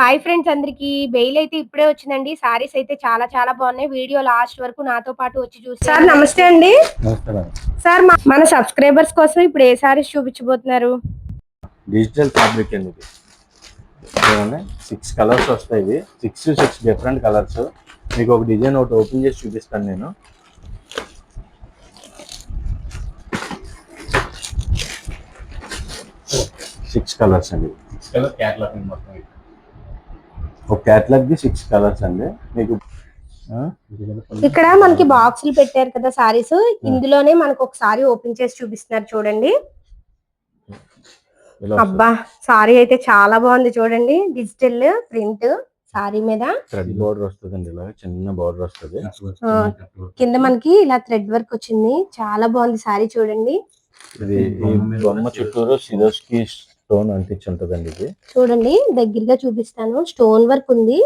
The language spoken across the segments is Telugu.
హాయ్ ఫ్రెండ్స్ అందరికి. బెయిల్ అయితే ఇప్పుడే వచ్చిందండి. సారీస్ అయితే చాలా చాలా బాగున్నాయి. వీడియో లాస్ట్ వరకు నాతో పాటు వచ్చి చూసి సార్ నమస్తే అండి. సార్ మన సబ్స్క్రైబర్స్ కోసం ఇప్పుడు ఏ సారీస్ చూపించబోతున్నారు? డిజిటల్ ఫ్యాబ్రిక్ అండి సిక్స్ కలర్స్ వస్తాయి ఇవి. సిక్స్ సిక్స్ డిఫరెంట్ కలర్స్ మీకు ఒక డిజైన్ ఒకటి ఓపెన్ చేసి చూపిస్తాను నేను. సిక్స్ కలర్స్ అండి. కలర్ క్యాట్లాగ్ మొత్తం. ఒక క్యాట్లాగ్ ది సిక్స్ కలర్స్ అండి. మీకు? ఇక్కడ మనకి బాక్సులు పెట్టారు కదా సారీస్ ఇందులోనే మనకు ఒకసారి ఓపెన్ చేసి చూపిస్తున్నారు చూడండి. వస్తుంది. అబ్బా సారీ అయితే చాలా బాగుంది చూడండి. డిజిటల్ ప్రింట్ సారీ మీద. థ్రెడ్ బోర్డర్ వస్తుందండి ఇలా చిన్న బోర్డర్ వస్తుంది. కింద మనకి ఇలా థ్రెడ్ వర్క్ వచ్చింది. చాలా బాగుంది సారీ చూడండి. ఇది బొమ్మ చుట్టూరు స్టోన్ అంటించి ఉంటుందండి ఇది. చూడండి దగ్గరగా చూపిస్తాను. స్టోన్ వర్క్ ఉంది.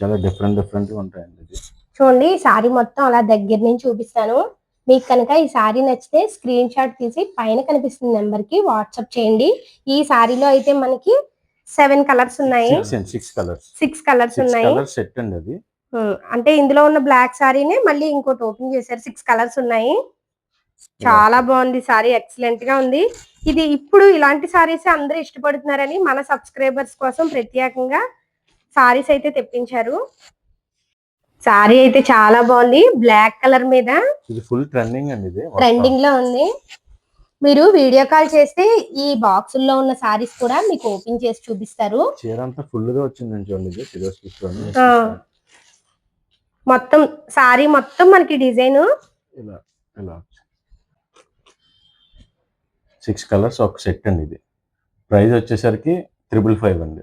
చాలా డిఫరెంట్ డిఫరెంట్ ఉంటాయండి ఇది. చూడండి ఈ సారీ మొత్తం అలా దగ్గర నుంచి చూపిస్తాను. మీకు కనుక ఈ సారీ నచ్చితే స్క్రీన్ షాట్ తీసి పైన కనిపిస్తున్న నెంబర్కి వాట్సాప్ చేయండి. ఈ సారీలో అయితే మనకి సెవెన్ కలర్స్ ఉన్నాయి. సిక్స్ కలర్స్ సిక్స్ కలర్స్ ఉన్నాయి. సెట్ అండి అది. అంటే ఇందులో ఉన్న బ్లాక్ సారీనే మళ్ళీ ఇంకోటి ఓపెన్ చేశారు. సిక్స్ కలర్స్ ఉన్నాయి. చాలా బాగుంది. సారీ ఎక్సలెంట్గా ఉంది. ఇది ఇప్పుడు ఇలాంటి సారీస్ అందరూ ఇష్టపడుతున్నారని మన సబ్స్క్రైబర్స్ కోసం ప్రత్యేకంగా సారీస్ అయితే తెప్పించారు. సారీ అయితే చాలా బాగుంది. బ్లాక్ కలర్ మీద ఇది ఫుల్ ట్రెండింగ్ అండి ఇది. ట్రెండింగ్లో ఉంది. మీరు వీడియో కాల్ చేస్తే ఈ బాక్సుల్లో ఉన్న సారీస్ కూడా మీకు ఓపెన్ చేసి చూపిస్తారు. చీర అంతా ఫుల్గా చూడండి. మొత్తం సారీ మొత్తం మనకి డిజైన్ ఇలా ఇలా. సిక్స్ కలర్స్ ఒక సెట్ అండి ఇది. ప్రైస్ వచ్చేసరికి త్రిబుల్ ఫైవ్ అండి.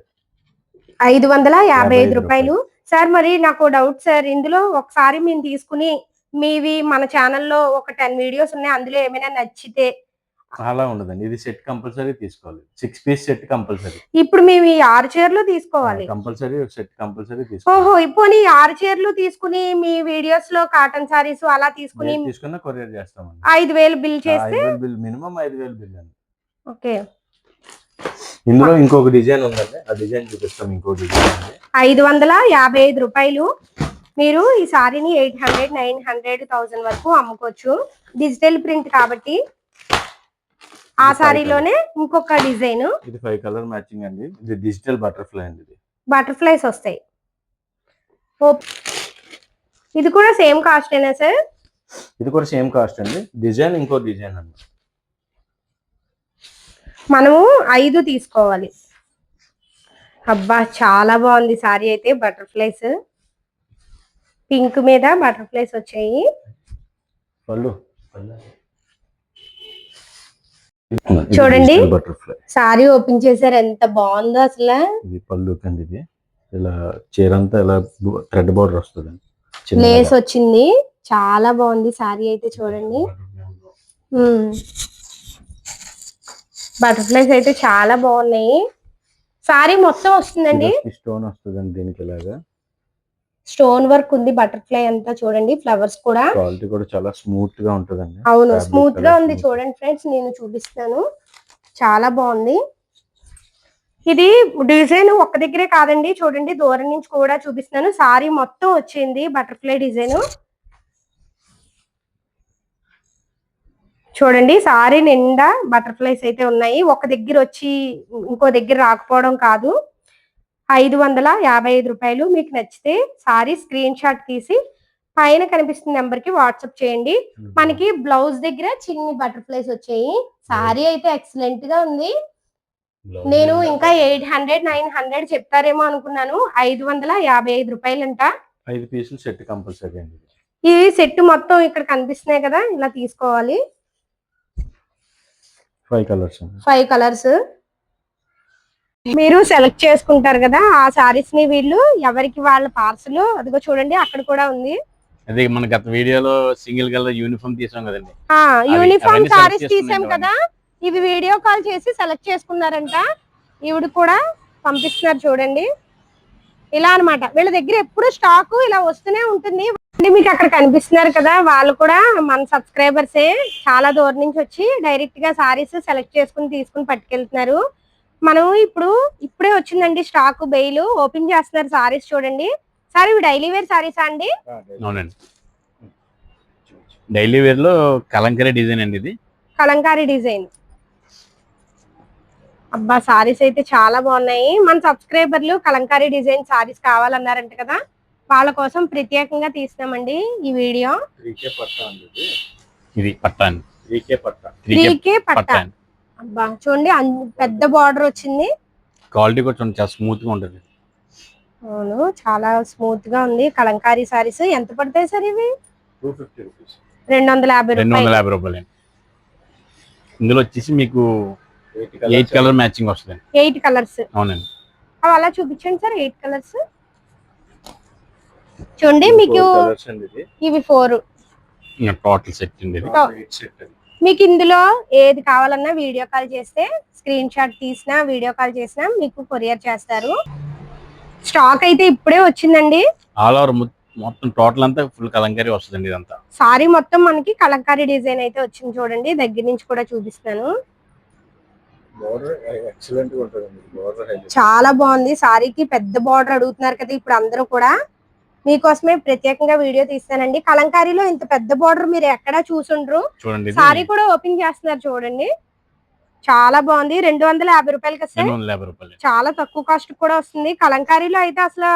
ఐదు వందల యాభై ఐదు రూపాయలు. సార్ మరి నాకు డౌట్ సార్ ఇందులో ఒకసారి మేము తీసుకుని మీవి మన ఛానల్లో ఒక టెన్ వీడియోస్ ఉన్నాయి అందులో ఏమైనా నచ్చితే అలా ఉండదండి. ఇది సెట్ కంపల్సరీ తీసుకోవాలి. Six piece set compulsory. ఇప్పుడు మేము ఈ ఆరు చీరలు తీసుకోవాలి. కంపల్సరీ సెట్ కంపల్సరీ తీసుకోవాలి. ఓహో ఇప్పుడు ఈ ఆరు చీరలు తీసుకుని మీ వీడియోస్లో కాటన్ సారీస్ అలా తీసుకుని తీసుకున్న కొరియర్ చేస్తామండి. ఐదు వేలు బిల్ చేస్తే బిల్ మినిమం ఐదు వేలు బిల్ అండి. ఓకే. ఇందులో ఇంకొక డిజైన్ ఉందండి. ఆ డిజైన్ చూపిస్తాం ఇంకో డిజైన్ ఐదు వందల యాభై ఐదు రూపాయలు. మీరు ఈ సారీని eight hundred nine hundred thousand వరకు అమ్ముకోవచ్చు. డిజిటల్ ప్రింట్ కాబట్టి ఆ సారీలోనే ఇంకొక డిజైన్. ఇది ఫైవ్ కలర్ మ్యాచింగ్ అండి. ఇది డిజిటల్ బటర్ఫ్లై అండి ఇది. బటర్ఫ్లైస్ వస్తాయి. ఇది కూడా సేమ్ కాస్ట్ అయినా సార్ ఇది కూడా సేమ్ కాస్ట్ అండి. డిజైన్ ఇంకో డిజైన్ అండి. మనము ఐదు తీసుకోవాలి. అబ్బా చాలా బాగుంది సారీ అయితే బటర్ఫ్లైస్ పింక్ మీద బటర్ఫ్లైస్ వచ్చాయి. పళ్ళు. చూడండి. బటర్ఫ్లై సారీ ఓపెన్ చేశారు ఎంత బాగుందో అసలు. ఇది పళ్ళు కండి ఇది. ఇలా చీర అంతా ఇలా థ్రెడ్ బోర్డర్ వస్తుందండి. లేస్ వచ్చింది. చాలా బాగుంది సారీ అయితే చూడండి. బటర్ఫ్లైస్ అయితే చాలా బాగున్నాయి. సారీ మొత్తం వస్తుందండి. స్టోన్ వస్తుందండి దీనికి ఇలాగా. స్టోన్ వర్క్ ఉంది బటర్ఫ్లై అంతా చూడండి ఫ్లవర్స్ కూడా. క్వాలిటీ కూడా చాలా స్మూత్గా ఉంటుందండి. అవును స్మూత్గా ఉంది. చూడండి ఫ్రెండ్స్ నేను చూపిస్తాను చాలా బాగుంది. ఇది డిజైన్ ఒక్క దగ్గరే కాదండి చూడండి దూరం నుంచి కూడా చూపిస్తున్నాను. సారీ మొత్తం వచ్చింది బటర్ఫ్లై డిజైన్. చూడండి సారీ నిండా బటర్ఫ్లైస్ అయితే ఉన్నాయి. ఒక దగ్గర వచ్చి ఇంకో దగ్గర రాకపోవడం కాదు. ఐదు వందల యాభై ఐదు రూపాయలు మీకు నచ్చితే సారీ స్క్రీన్ షాట్ తీసి పైన కనిపిస్తున్న నెంబర్కి వాట్సాప్ చేయండి. మనకి బ్లౌజ్ దగ్గర చిన్ని బటర్ఫ్లైస్ వచ్చాయి. సారీ అయితే ఎక్సలెంట్గా ఉంది నేను ఇంకా ఎయిట్ హండ్రెడ్ నైన్ హండ్రెడ్ చెప్తారేమో అనుకున్నాను. ఐదు వందల యాభై ఐదు రూపాయలంట. ఐదు పీసులు సెట్ కంపల్సరీ అండి. ఈ సెట్ మొత్తం ఇక్కడ కనిపిస్తున్నాయి కదా ఇలా తీసుకోవాలి. Five colours five colours. మీరు సెలెక్ట్ చేసుకుంటారు కదా ఆ సారీస్ని వీళ్ళు ఎవరికి వాళ్ళ పార్సల్ అదిగో చూడండి అక్కడ కూడా ఉంది. అదే మన గత వీడియోలో సింగిల్ కలర్ యూనిఫామ్ తీసాం కదండి. యూనిఫామ్ సారీస్ తీసాం కదా ఇవి వీడియో కాల్ చేసి సెలెక్ట్ చేసుకున్నారంట. ఈవిడ కూడా పంపిస్తున్నారు చూడండి. ఇలా అన్నమాట. వీళ్ళ దగ్గర ఎప్పుడు స్టాక్ ఇలా వస్తూనే ఉంటుంది. మీకు అక్కడ కనిపిస్తున్నారు కదా వాళ్ళు కూడా మన సబ్స్క్రైబర్సే చాలా దూరం నుంచి వచ్చి డైరెక్ట్గా సారీస్ సెలెక్ట్ చేసుకుని తీసుకుని పట్టుకెళ్తున్నారు. మనం ఇప్పుడు ఇప్పుడే వచ్చిందండి స్టాక్ బెయిల్ ఓపెన్ చేస్తున్నారు సారీస్ చూడండి. సార్ ఇవి డైలీ వేర్ సారీసా అండి? అవునండి. డైలీ వేర్లో కలంకరీ డిజైన్ అండి ఇది. కలంకారీ డిజైన్. అబ్బా సారీస్ అయితే చాలా బాగున్నాయి. మన సబ్స్క్రైబర్లు కలంకారీ డిజైన్ సారీస్ కావాలన్నారంట కదా? వాళ్ళ కోసం ప్రత్యేకంగా తీసినామండి ఈ వీడియో. త్రీకే పట్టా అండి ఇది. ఇది పట్టా అబ్బా చూడండి పెద్ద బార్డర్ వచ్చింది. క్వాలిటీ కూడా చూడండి చాలా స్మూత్గా ఉంటుంది. అవును చాలా స్మూత్గా ఉంది. కలంకారీ సారీస్ ఎంత పడతాయి సార్ ఇవి? రెండు వందల యాభై రెండు వందల రూపాయలు యాభై రూపాయలు. అండి ఇందులో వచ్చేసి మీకు ఎయిట్ కలర్ మ్యాచింగ్ వస్తుంది. ఎయిట్ కలర్స్ అవునండి. అవి అలా చూపించండి సార్ ఎయిట్ కలర్స్ చూడండి మీకు ఇవి ఫోర్ టోటల్ సెట్ అండి సెట్ అండి. మీకు ఇందులో ఏది కావాలన్నా వీడియో కాల్ చేస్తే స్క్రీన్ షాట్ తీసినా వీడియో కాల్ చేసినా మీకు కొరియర్ చేస్తారు. స్టాక్ అయితే ఇప్పుడే వచ్చిందండి. ఆల్ ఓవర్ మొత్తం టోటల్ అంతా ఫుల్ కలంకరీ వస్తుందండి ఇదంతా. సారీ మొత్తం మనకి కలంకారీ డిజైన్ అయితే వచ్చింది చూడండి. దగ్గర నుంచి కూడా చూపిస్తాను బోర్డర్ ఎక్సలెంట్గా ఉంటుందండి. Border highlight. చాలా బాగుంది. సారీకి పెద్ద బార్డర్ అడుగుతున్నారు కదా ఇప్పుడు అందరూ కూడా. మీకోసమే ప్రత్యేకంగా వీడియో తీస్తానండి. కలంకారీలో ఇంత పెద్ద బార్డర్ మీరు ఎక్కడా చూసుండ్రు. చూడండి సారీ కూడా ఓపెన్ చేస్తున్నారు చూడండి. చాలా బాగుంది. రెండు వందల యాభై రూపాయలకి వస్తాయి చాలా తక్కువ కాస్ట్ కూడా వస్తుంది. కలంకారీలో అయితే అసలు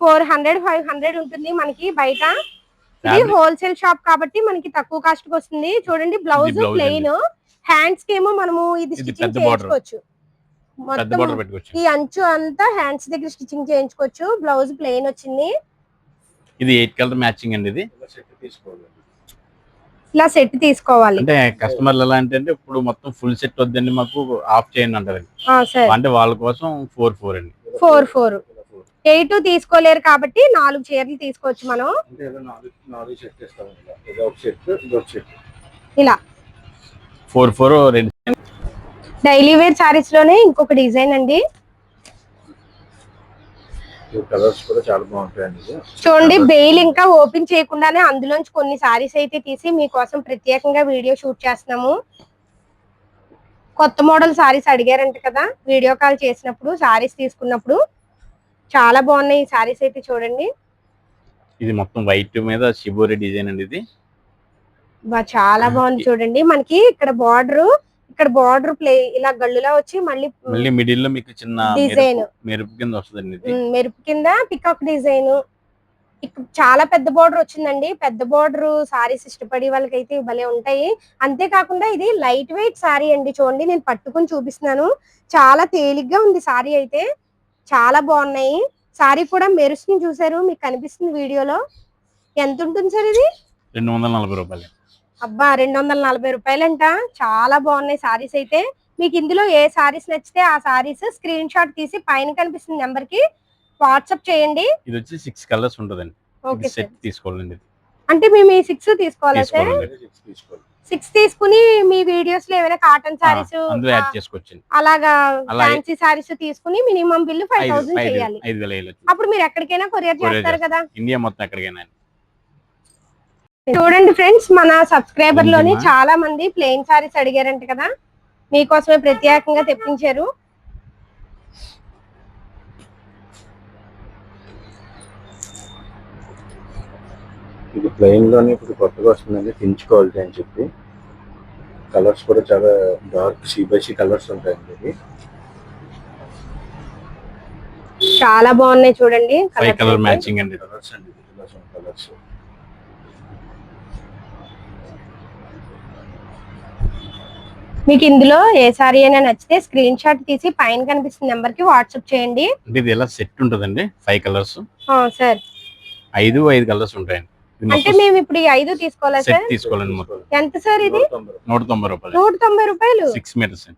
ఫోర్ హండ్రెడ్ ఫైవ్ హండ్రెడ్ ఉంటుంది మనకి బయట. ఇది హోల్సేల్ షాప్ కాబట్టి మనకి తక్కువ కాస్ట్కి వస్తుంది. చూడండి బ్లౌజ్ ప్లెయిన్ హ్యాండ్స్కి ఏమో మనము ఇది స్టిచ్చింగ్. చేయించుకోవచ్చు. మొత్తం ఈ అంచు అంతా హ్యాండ్స్ దగ్గర స్టిచ్చింగ్ చేయించుకోవచ్చు. బ్లౌజ్ ప్లెయిన్ వచ్చింది. ఇది ఎయిట్ కలర్ మ్యాచింగ్ అండి ఇది. ఇలా సెట్ తీసుకోవాలి. అంటే కస్టమర్లు ఎలా అంటే అంటే ఇప్పుడు మొత్తం ఫుల్ సెట్ వద్దండి మాకు ఆఫ్ చేయండి అంటారండి సరే. అంటే వాళ్ళ కోసం ఫోర్ ఫోర్ అండి. ఫోర్ ఫోర్ ఎయిట్ తీసుకోలేరు కాబట్టి నాలుగు చీరలు తీసుకోవచ్చు మనం. అంటే ఏదో నాలుగు నాలుగు సెట్ ఇస్తామండి ఇలా. ఫోర్ ఫోర్ రెండు. డైలీ వేర్ సారీస్లోనే ఇంకొక డిజైన్ అండి. కలర్స్ కూడా చాలా బాగుంటాయండి చూడండి బెయిల్ ఇంకా ఓపెన్ చేయకుండానే అందులోంచి కొన్ని సారీస్ అయితే తీసి మీకోసం ప్రత్యేకంగా వీడియో షూట్ చేస్తున్నాము. కొత్త మోడల్ సారీస్ అడిగారంట కదా వీడియో కాల్ చేసినప్పుడు సారీస్ తీసుకున్నప్పుడు. చాలా బాగున్నాయి ఈ సారీస్ అయితే చూడండి. ఇది మొత్తం వైట్ మీద షిబోరి డిజైన్ అండి ఇది. బా చాలా బాగుంది చూడండి. మనకి ఇక్కడ బార్డర్ ఇక్కడ బార్డర్ ప్లే ఇలా గళ్ళులా వచ్చి మళ్ళీ మళ్ళీ మిడిల్లో మీకు చిన్న Design. మెరుపు- కింద వస్తుందండి ఉమ్, మెరుపు కింద పికాక్ డిజైన్. చాలా పెద్ద బార్డర్ వచ్చిందండి. పెద్ద బార్డర్ సారీస్ ఇష్టపడే వాళ్ళకైతే భలే ఉంటాయి. అంతేకాకుండా ఇది లైట్ వెయిట్ సారీ అండి. చూడండి నేను పట్టుకుని చూపిస్తున్నాను. చాలా తేలిగ్గా ఉంది సారీ అయితే. చాలా బాగున్నాయి. సారీ కూడా మెరుస్తుంది చూసారు మీకు కనిపిస్తుంది వీడియోలో. ఎంత ఉంటుంది సార్ ఇది? రెండు వందల నలభై రూపాయలు. అబ్బా రెండు వందల నలభై రూపాయలంట? చాలా బాగున్నాయి సారీస్ అయితే. మీకు ఇందులో ఏ సారీస్ నచ్చితే ఆ సారీస్ స్క్రీన్ షాట్ తీసి పైన కనిపిస్తున్న నెంబర్కి వాట్సాప్ చేయండి. ఇది వచ్చి సిక్స్ కలర్స్ ఉంటుందండి సార్. సెట్ తీసుకోవాలండి అంటే మేము ఈ సిక్స్ తీసుకోవాలా సార్? సిక్స్ తీసుకుని మీ వీడియోస్లో ఏమైనా కాటన్ సారీస్ అందులో యాడ్ చేసుకోవచ్చు అలాగా అలా ఫ్యాన్సీ సారీస్ తీసుకుని మినిమం బిల్లు ఫైవ్ థౌసండ్ చేయాలి. అప్పుడు మీరు ఎక్కడికైనా కొరియర్ చేస్తారు కదా. ఇండియా మొత్తం ఎక్కడికైనా చూడండి ఫ్రెండ్స్ మన సబ్స్క్రైబర్లోని? చాలా మంది ప్లెయిన్ సారీస్ అడిగారంట కదా మీకోసమే ప్రత్యేకంగా తెప్పించారు ఇది ప్లెయిన్లోనే ఇప్పుడు కొత్తగా వస్తుందండి పించ్ క్వాలిటీ అని చెప్పి కలర్స్ కూడా చాలా డార్క్ సీ బై సీ కలర్స్ ఉంటాయండి ఇది చాలా బాగున్నాయి చూడండి కలర్. మ్యాచింగ్ అండి. కలర్స్ అండి కలర్స్ మీకు ఇందులో ఏ సారీ అయినా నచ్చితే స్క్రీన్ షాట్ తీసి పైన కనిపిస్తున్న నెంబర్కి వాట్సాప్ చేయండి. అంటే ఇది ఎలా సెట్ ఉంటుందండి? ఫైవ్ కలర్స్ ఆ, సార్. ఐదు ఐదు కలర్స్ ఉంటాయండి. అంటే మేము ఇప్పుడు ఈ ఐదు తీసుకోవాలా సెట్ సార్? తీసుకోవాలండి మొత్తం. ఎంత సార్ ఇది? నూట తొంభై రూపాయలు. నూట తొంభై రూపాయలు. సిక్స్ మీటర్స్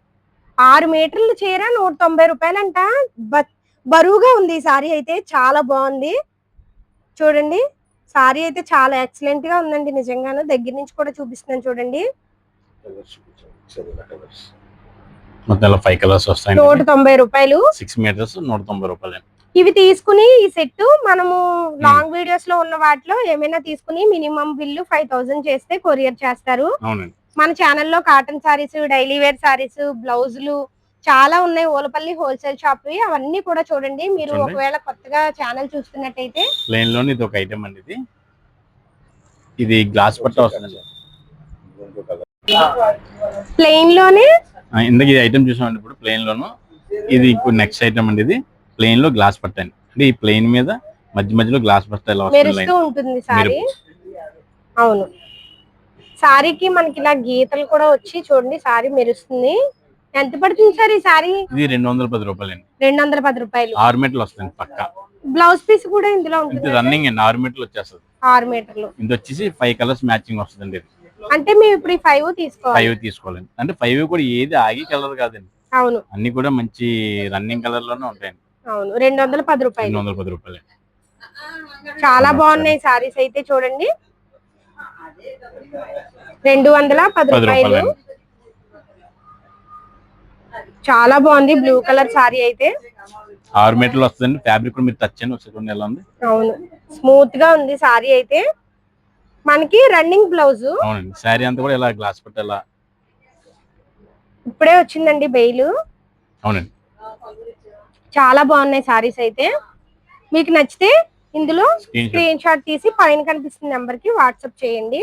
ఆరు మీటర్లు చీర నూట తొంభై రూపాయలంట. బ- బరువుగా ఉంది ఈ సారీ అయితే. చాలా బాగుంది. చూడండి. సారీ అయితే చాలా ఎక్సలెంట్గా ఉందండి. నిజంగాను దగ్గర నుంచి కూడా చూపిస్తున్నాను చూడండి. కలర్స్ చూపించాను కలర్స్ మొత్తం ఇలా ఫైవ్ కలర్స్ నూట వస్తాయండి. తొంభై రూపాయలు. సిక్స్ మీటర్స్ నూట తొంభై రూపాయలు ఇవి తీసుకుని ఈ సెట్ మనము లాంగ్ వీడియోస్లో ఉన్న వాటిలో ఏమైనా తీసుకుని మినిమం బిల్లు ఫైవ్ థౌసండ్ చేస్తే కొరియర్ చేస్తారు. అవునండి. మన ఛానల్లో cotton saris daily wear saris బ్లౌజులు చాలా ఉన్నాయి. ఓలపల్లి హోల్సేల్ షాప్ అవన్నీ కూడా చూడండి. మీరు. ఒకవేళ కొత్తగా ఛానల్ చూస్తున్నట్టయితే. ప్లెయిన్లోని ఇది ఒక ఐటమ్ అండి ఇది. ఇది గ్లాస్ పట్ట వస్తుందండి. ప్లెయిన్లోనే ఇందాక ఇది ఐటమ్ చూసామండి ఇప్పుడు ప్లెయిన్ లోను ఇది ఇప్పుడు నెక్స్ట్ ఐటమ్ అండి ఇది. ప్లెయిన్లో గ్లాస్ పట్ట అండి. అంటే ఈ ప్లెయిన్ మీద మధ్య మధ్యలో గ్లాస్ పట్ట ఇలా వస్తుంది మెరుస్తూ లైన్? ఉంటుంది సారీ. అవును. సారీకి మనకి ఇలా గీతలు కూడా వచ్చి చూడండి సారీ మెరుస్తుంది. ఎంత పడుతుంది సార్ ఈ సారీ? ఇది రెండు వందల పది రూపాయలు అండి రెండు వందల పది రూపాయలు. ఆరు మీటర్లు వస్తుంది పక్క. బ్లౌజ్ పీస్ కూడా ఇందులో ఇది ఉంటుంది రన్నింగ్ అండి ఆరు మీటర్లు వచ్చేస్తుంది. ఆరు మీటర్లు ఇది వచ్చేసి ఫైవ్ కలర్స్ మ్యాచింగ్ వస్తుందండి ఇది. అంటే మేము ఇప్పుడు ఈ ఫైవ్ తీసుకోవాలి. ఫైవ్ తీసుకోవాలండి. అంటే ఫైవ్ కూడా ఏది ఆగి కలర్ కాదండి. అవును. అన్ని కూడా మంచి రన్నింగ్ కలర్లోనే ఉంటాయండి. అవును. రెండు వందల పది రెండు రూపాయలు వందల పది రూపాయలు. చాలా బాగున్నాయి సారీస్ అయితే చూడండి. రెండు వందల పది రూపాయలు. చాలా బాగుంది బ్లూ కలర్ సారీ అయితే. ఆరు మీటర్లు వస్తుందండి. ఫ్యాబ్రిక్ కూడా మీరు టచ్ చేయండి. ఒకసారి ఎలా ఉంది. అవును. స్మూత్గా ఉంది సారీ అయితే. మనకి రన్నింగ్ బ్లౌజ్ అవునండి. శారీ అంతా కూడా ఇలా గ్లాస్ ఇప్పుడే వచ్చిందండి బెయిల్. అవునండి. చాలా బాగున్నాయి సారీస్ అయితే. మీకు నచ్చితే ఇందులో. స్క్రీన్ షాట్ తీసి పైన కనిపిస్తున్న నెంబర్కి వాట్సాప్ చేయండి.